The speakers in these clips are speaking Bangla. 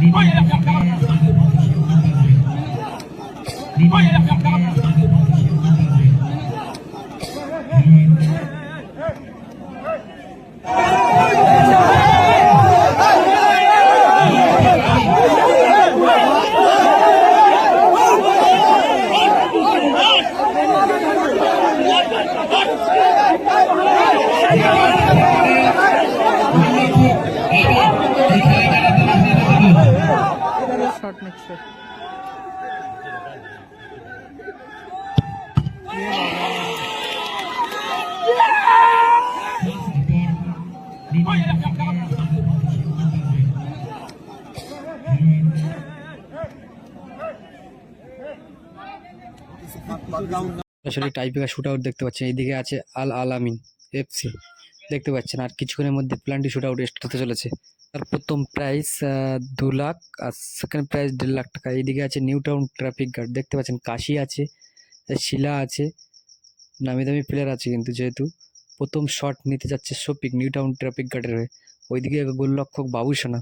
ดีดี শট নিচ্ছে আসলে টাইপিকার শুট আউট দেখতে পাচ্ছেন। এইদিকে আছে আল আলামিন এফসি দেখতে পাচ্ছেন, আর কিছুক্ষণের মধ্যে প্ল্যান্টি শুট আউট স্টার্ট হতে চলেছে। তার প্রথম প্রাইস দু লাখ আর সেকেন্ড প্রাইস দেড় লাখ টাকা। এইদিকে আছে নিউ টাউন ট্রাফিক গার্ড দেখতে পাচ্ছেন কাশি আছে শিলা আছে। নামি দামি প্লেয়ার আছে কিন্তু যেহেতু। প্রথম শট নিতে যাচ্ছে শফিক নিউ টাউন ট্রাফিক গার্ডের হয়ে। ওইদিকে গোলরক্ষক বাবুসোনা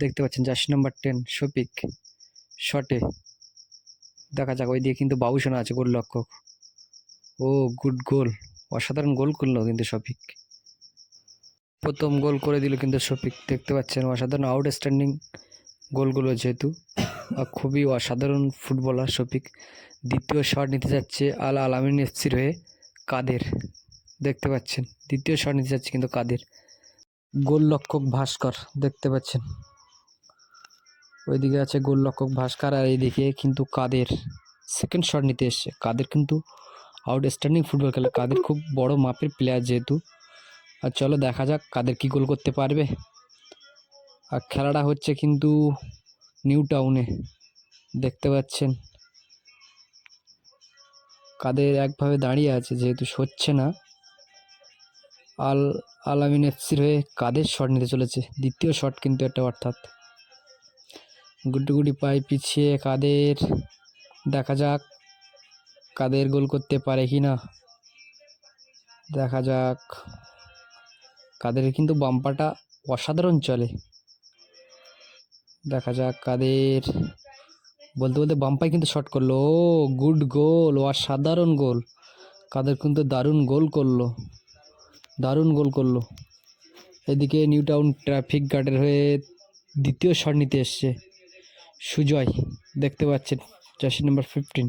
দেখতে পাচ্ছেন জার্সি নাম্বার টেন শফিক শটে দেখা যাক, ওইদিকে কিন্তু বাবুসোনা আছে গোলরক্ষক। ও গুড গোল অসাধারণ গোল করল কিন্তু শফিক। প্রথম গোল করে দিল কিন্তু শফিক। দেখতে পাচ্ছেন অসাধারণ আউটস্ট্যান্ডিং গোলগুলো যেহেতু। খুবই অসাধারণ ফুটবলার শফিক। দ্বিতীয় শট নিতে যাচ্ছে আল আলামিন এফসির হয়ে কাদের? দেখতে পাচ্ছেন, দ্বিতীয় শট নিতে যাচ্ছে কিন্তু কাদের? গোল লক্ষক ভাস্কর, দেখতে পাচ্ছেন। ওইদিকে আছে গোল লক্ষক ভাস্কর আর এইদিকে কিন্তু কাদের। সেকেন্ড শট নিতে এসছে। কাদের কিন্তু আউটস্ট্যান্ডিং ফুটবল খেলে। কাদের খুব বড় মাপের প্লেয়ার যেহেতু। আর চলো দেখা যাক কাদের কি গোল করতে পারবে। আর খেলাটা হচ্ছে কিন্তু নিউ টাউনে, দেখতে পাচ্ছেন। কাদের একভাবে দাঁড়িয়ে আছে যেহেতু সরছে না। আল আলামিন এফসির হয়ে কাদের শট নিতে চলেছে? দ্বিতীয় শট কিন্তু একটা অর্থাৎ। গুড্ডুগুডি পায়ে পিছিয়ে কাদের, দেখা যাক কাদের গোল করতে পারে কি না দেখা যাক। কাদের কিন্তু বাম্পাটা অসাধারণ চলে। দেখা যাক কাদের, বলতে বলতে বাম্পাই কিন্তু শট করল। ও গুড গোল ও অসাধারণ গোল কাদের কিন্তু দারুণ গোল করল। দারুণ গোল করল। এদিকে নিউ টাউন ট্রাফিক গার্ডের হয়ে দ্বিতীয় শট নিতে এসছে। সুজয়, দেখতে পাচ্ছেন jersey number fifteen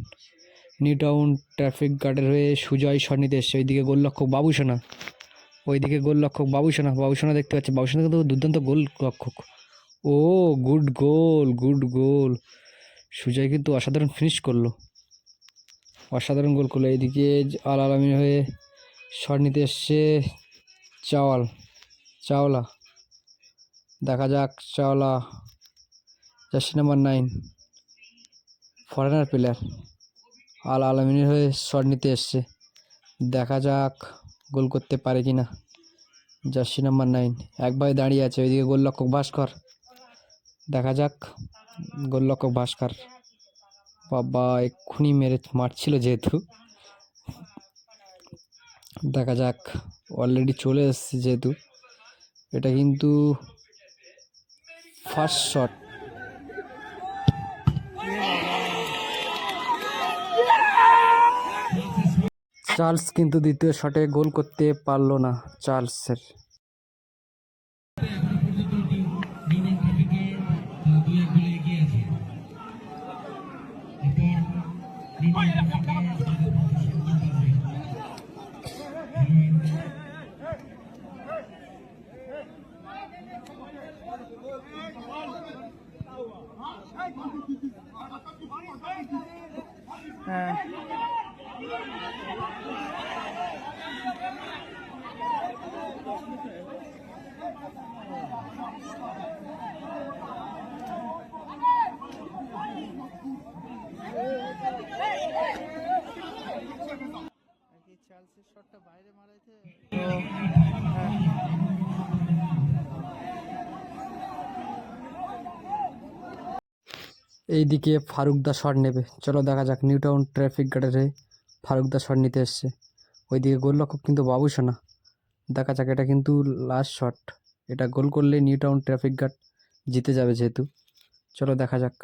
New Town traffic গার্ডের হয়ে সুজয় শট নিতে এসছে। ওইদিকে গোলরক্ষক বাবুসোনা ওইদিকে গোলরক্ষক বাবুসোনা বাবুসোনা দেখতে পাচ্ছি বাবুসোনা কিন্তু দুর্দান্ত গোল রক্ষক ও, good goal good goal. Sujay কিন্তু অসাধারণ ফিনিশ করল। অসাধারণ গোল করল। এইদিকে আল আলামিন হয়ে শট নিতে এসছে চাওয়াল, চাওলা। দেখা যাক, Chawla, jersey number nine foreigner player আল আলমিনের হয়ে শট নিতে এসছে। দেখা যাক। গোল করতে পারে কি না? Jersey number nine. একবারে দাঁড়িয়ে আছে, ওইদিকে গোলরক্ষক ভাস্কর। দেখা যাক, গোলরক্ষক ভাস্কর। বাবা, এক্ষুনি মেরে মারছিল যেহেতু। দেখা যাক অলরেডি চলে এসছে যেহেতু। এটা কিন্তু ফার্স্ট শট চার্লস কিন্তু দ্বিতীয় শটে গোল করতে পারল না চার্লসের। হ্যাঁ। এইদিকে ফারুকদা শট নেবে। চলো দেখা যাক নিউ টাউন ট্রাফিক গার্ডারে ফারুকদা শট নিতে এসছে। ওইদিকে গোলরক্ষক কিন্তু বাবুসোনা দেখা যাক, এটা কিন্তু লাস্ট শট এটা গোল করলে নিউ টাউন ট্রাফিক গার্ড জিতে যাবে যেহেতু। চলো দেখা যাক।